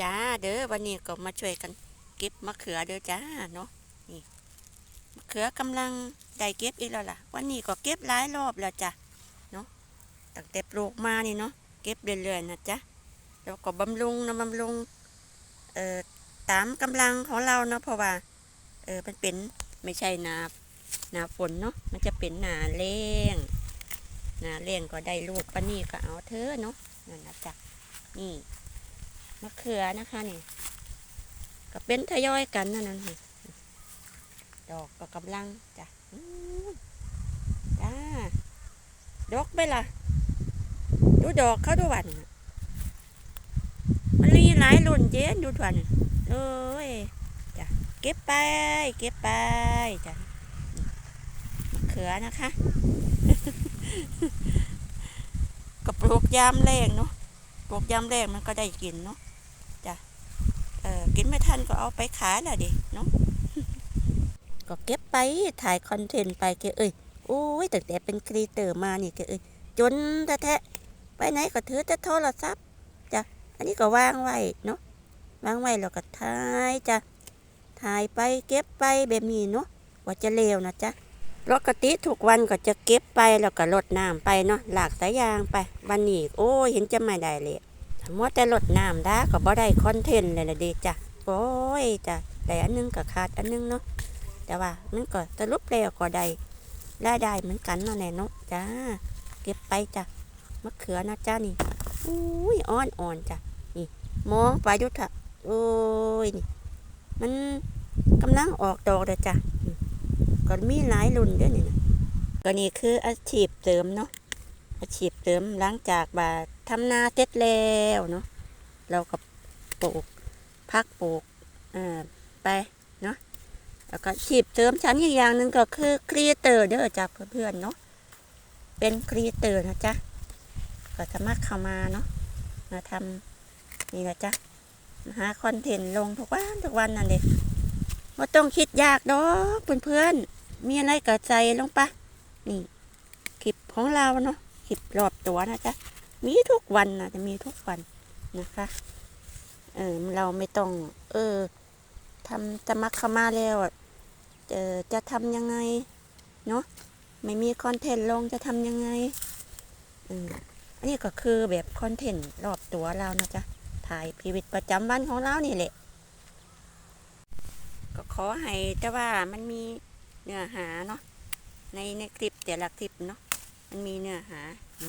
จ้าเด้อวันนี้ก็มาช่วยกันเก็บมะเขือเด้อจ้าเนาะนี่มะเขือกำลังได้เก็บอีกแล้วล่ะ วันนี้ก็เก็บหลายรอบแล้วจ้ะเนาะตั้งแต่ปลูกมานี่เนาะเก็บเรื่อยๆนะจ๊ะแล้วก็บำรุงนะบำรุงเอ่อตามกำลังของเราเนาะเพราะว่าเออมันเป็นไม่ใช่นาหนาฝนเนาะมันจะเป็นหนาแรงหนาแรงก็ได้ลูกปานนี่ก็เอาเถอเนาะนั่นนะจ๊ะนี่ มะเขือนะคะนี่ก็เป็นทยอยกันนั่นน่ะนี่ดอกก็กำลังจ้ะจ้าดอกไปละดูดอกเขาดูวันน่ะมันมีหลายรุ่นเจนดูทวนเอ้ยจ้ะเก็บไปเก็บไปจ้ะเขือนะคะก็ปลูกยามแรงเนาะปลูกยามแรงมันก็ได้กินเนาะ กินไม่ทันก็เอาไปขายละดิเนาะก็เก็บไปถ่ายคอนเทนต์ไปเกเอ้ยโอ้ยตั้งแต่เป็นครีเตอร์มานี่เกเอ้ยจนแท้ๆไปไหนก็ถือแต่โทรศัพท์จ้ะอันนี้ก็วางไว้เนาะวางไว้แล้วก็ถ่ายจ้ะถ่ายไปเก็บไปแบบนี้เนาะว่าจะเลวนะจ๊ะปกติทุกวันก็จะเก็บไปแล้วก็รดน้ำไปเนาะหลากสายยางไป วันนี้โอ้ยเห็นจะไม่ได้เลย มัวแต่ลดน้ำได้ก็บ่ได้คอนเทนต์เลยละเดีจ้ะโอ้ยจ้ะได้อันหนึงก็ขาดอันหนึงเนาะแต่ว่ามันก็สรุปแล้วก็ได้รายได้เหมือนกันเนาะแน่เนาะจ้า เก็บไปจ้ะมะเขือนะจ้านี่อุ้ยอ่อนอ่อนจ้ะนี่มองไปดูเถอะโอ้ยนี่มันกำลังออกดอกเลยจ้ะก็มีหลายรุ่นด้วยนี่นะก็นี่คืออาชีพเสริมเนาะอาชีพเสริมหลังจากบ่า ทำนาเสร็จแล้วเนาะเราก็ปลูกพักปลูกไปเนาะแล้วก็อาชีพเสริมฉันอีกอย่างหนึ่งก็คือครีเตอร์เด้อจ้ะเพื่อนๆเนาะเป็นครีเตอร์นะจ๊ะก็สามารถเข้ามาเนาะมาทำนี่นะจ๊ะหาคอนเทนต์ลงทุกวันทุกวันนั่นเองไม่ต้องคิดยากดอกเพื่อนๆมีอะไรก็ใจลงไปะนี่คลิปของเราเนาะคลิปรอบตัวนะจ๊ะ มีทุกวันนะจะมีทุกวันนะคะ เออเราไม่ต้อง เออทำจะมักขมาแล้วอะเออจะทำยังไง เนาะไม่มีคอนเทนต์ลงจะทำยังไงอืมอันนี้ก็คือแบบคอนเทนต์รอบตัวเรานะจ๊ะถ่ายชีวิตประจำวันของเรานี่แหละ ก็ขอให้แต่ว่ามันมีเนื้อหาเนาะในในคลิปแต่ละคลิปเนาะมันมีเนื้อหาอ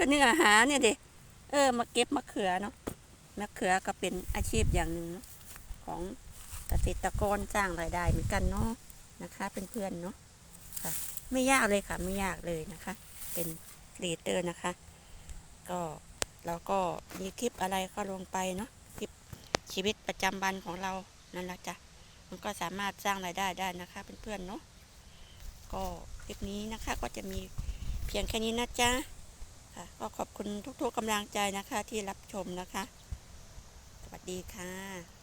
ก็เนื้อหาเนี่ยเด็เออ มาเก็บมะเขือเนาะมะเขือก็เป็นอาชีพอย่างหนึ่งของเกษตรกรสร้างรายได้เหมือนกันเนาะนะคะเป็นเพื่อนๆเนาะค่ะไม่ยากเลยค่ะไม่ยากเลยนะคะ เป็นครีเอเตอร์นะคะ ก็เราก็มีคลิปอะไรก็ลงไปเนาะคลิปชีวิตประจำวันของเรานั่นแหละจ้ะมันก็สามารถสร้างรายได้ได้นะคะเพื่อนๆเนาะก็คลิปนี้นะคะก็จะมีเพียงแค่นี้นะจ๊ะ ค่ะก็ขอบคุณทุกๆกำลังใจนะคะที่รับชมนะคะ สวัสดีค่ะ